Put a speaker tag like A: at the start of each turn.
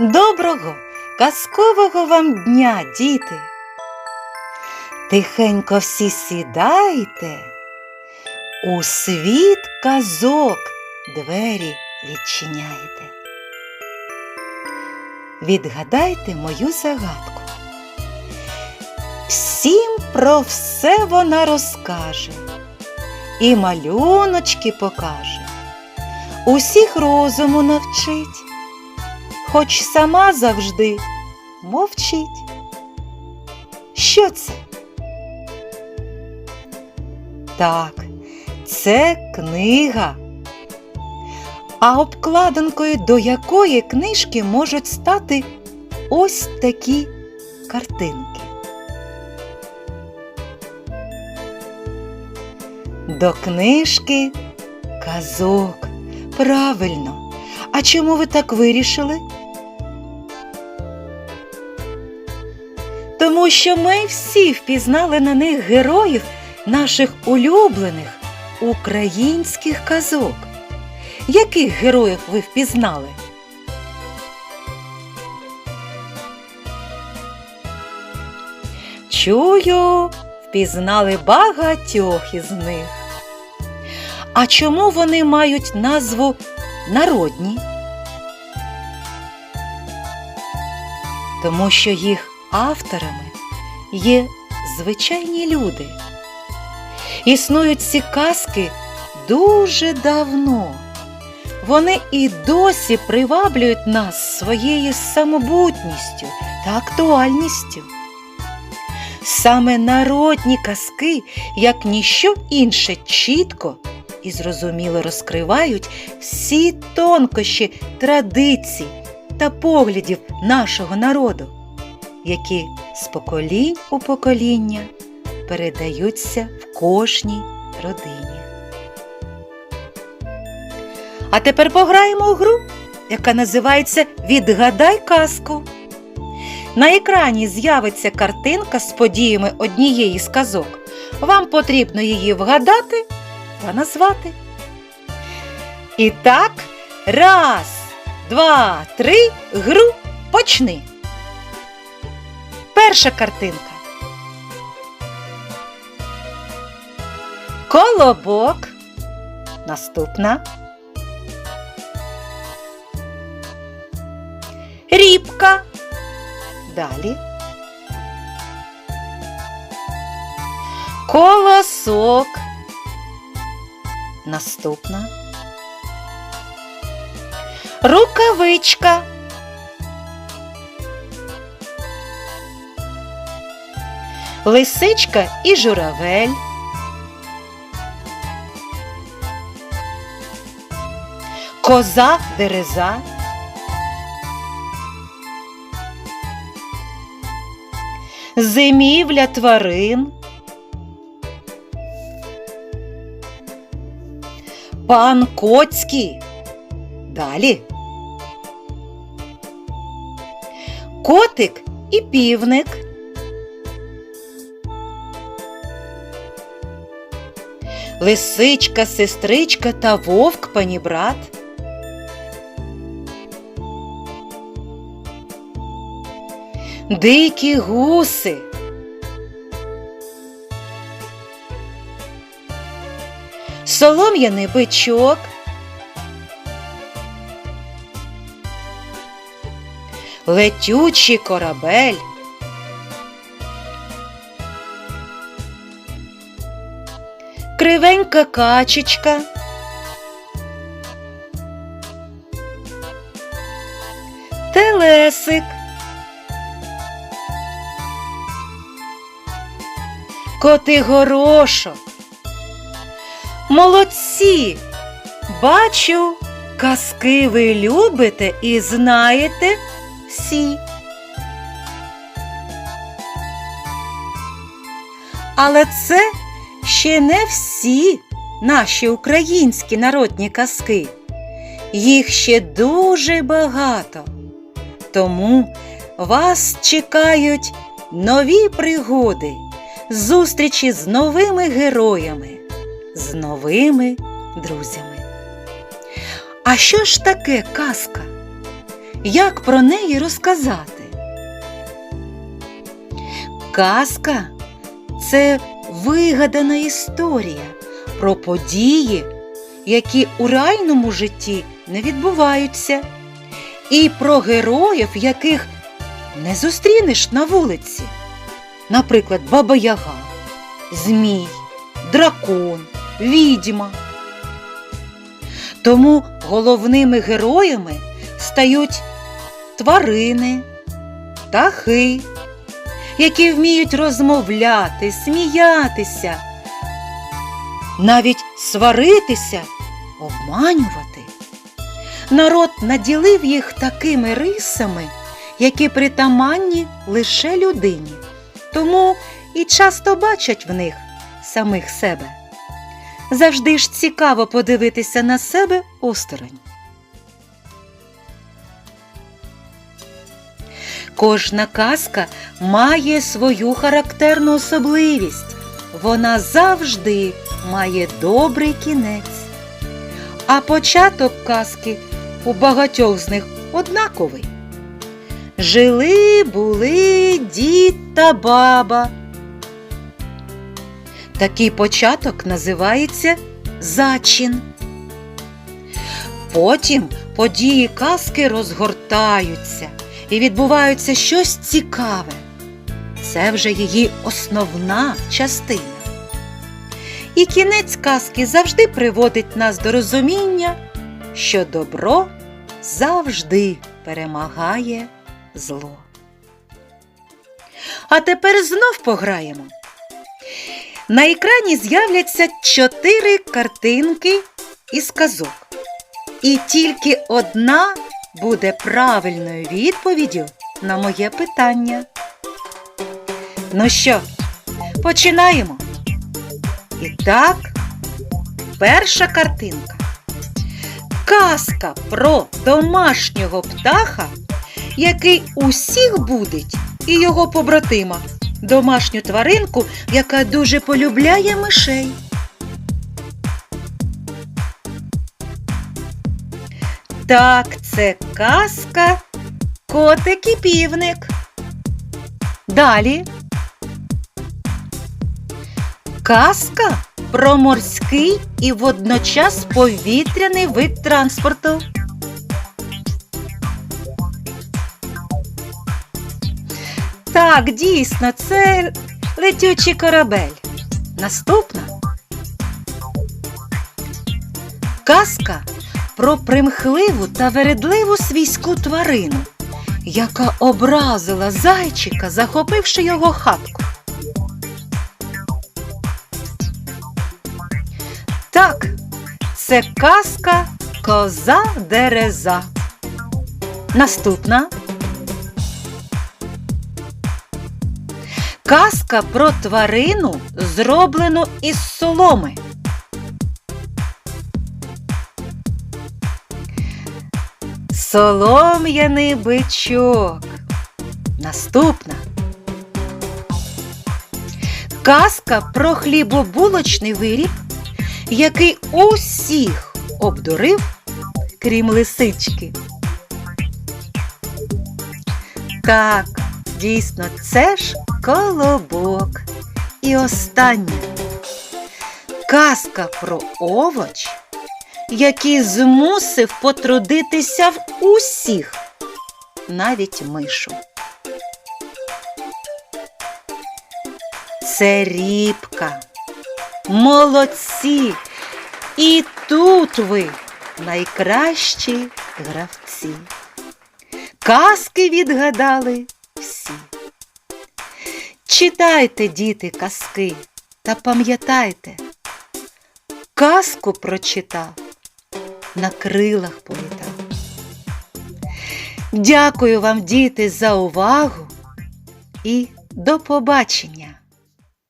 A: Доброго, казкового вам дня, діти! Тихенько всі сідайте, у світ казок двері відчиняєте. Відгадайте мою загадку. Всім про все вона розкаже і малюночки покаже, усіх розуму навчить хоч сама завжди мовчить. Що це? Так, це книга. А обкладинкою до якої книжки можуть стати ось такі картинки. До книжки казок. Правильно. А чому ви так вирішили? Тому що ми всі впізнали на них героїв наших улюблених українських казок. Яких героїв ви впізнали? Чую, впізнали багатьох із них. А чому вони мають назву народні? Тому що їх авторами є звичайні люди. Існують ці казки дуже давно. Вони і досі приваблюють нас своєю самобутністю та актуальністю. Саме народні казки, як ніщо інше, чітко і зрозуміло розкривають всі тонкощі традицій та поглядів нашого народу, які з поколінь у покоління передаються в кожній родині. А тепер пограємо у гру, яка називається Відгадай казку. На екрані з'явиться картинка з подіями однієї з казок. Вам потрібно її вгадати та назвати. І так, раз, два, три, гру почни. Перша картинка. Колобок. Наступна. Рібка. Далі. Колосок. Наступна. Рукавичка. Лисичка і журавель. Коза дереза. Зимівля тварин. Пан Коцький. Далі. Котик і півник. Лисичка, сестричка та вовк панібрат. Дикі гуси. Солом'яний бичок. Летючий корабель. Кривенька качечка. Телесик. Коти горошок. Молодці! Бачу, казки ви любите і знаєте всі. Але це ще не всі наші українські народні казки. Їх ще дуже багато. Тому вас чекають нові пригоди, зустрічі з новими героями, з новими друзями. А що ж таке казка? як про неї розказати? Казка це вигадана історія про події, які у реальному житті не відбуваються, і про героїв, яких не зустрінеш на вулиці. Наприклад, Баба Яга, Змій, дракон, відьма. Тому головними героями стають тварини, птахи, які вміють розмовляти, сміятися, навіть сваритися, обманювати. Народ наділив їх такими рисами, які притаманні лише людині, тому і часто бачать в них самих себе. Завжди ж цікаво подивитися на себе осторонь. Кожна казка має свою характерну особливість. Вона завжди має добрий кінець. А початок казки у багатьох з них однаковий. Жили були дід та баба. Такий початок називається зачин. Потім події казки розгортаються і відбувається щось цікаве. Це вже її основна частина. І кінець казки завжди приводить нас до розуміння, що добро завжди перемагає зло. А тепер знов пограємо. На екрані з'являться чотири картинки із казок. І тільки одна буде правильною відповіддю на моє питання. Ну що, починаємо. І так, перша картинка. Казка про домашнього птаха, який усіх будить, і його побратима, домашню тваринку, яка дуже полюбляє мишей. Так, це казка Котик і півник. Далі. Казка про морський і водночас повітряний вид транспорту. Так, дійсно, це летючий корабель. Наступна. Казка про примхливу та вередливу свійську тварину, яка образила зайчика, захопивши його хатку. Так, це казка Коза Дереза. Наступна. Казка про тварину, зроблену із соломи. Солом'яний бичок. Наступна. Казка про хлібобулочний виріб, який усіх обдурив, крім лисички. Так, дійсно, це ж колобок. І останнє. Казка про овоч, який змусив потрудитися в усіх, навіть мишу. Це рібка. Молодці! І тут ви найкращі гравці. Казки відгадали всі. Читайте, діти, казки, та пам'ятайте, казку прочитав, на крилах політав. Дякую вам, діти, за увагу і до побачення!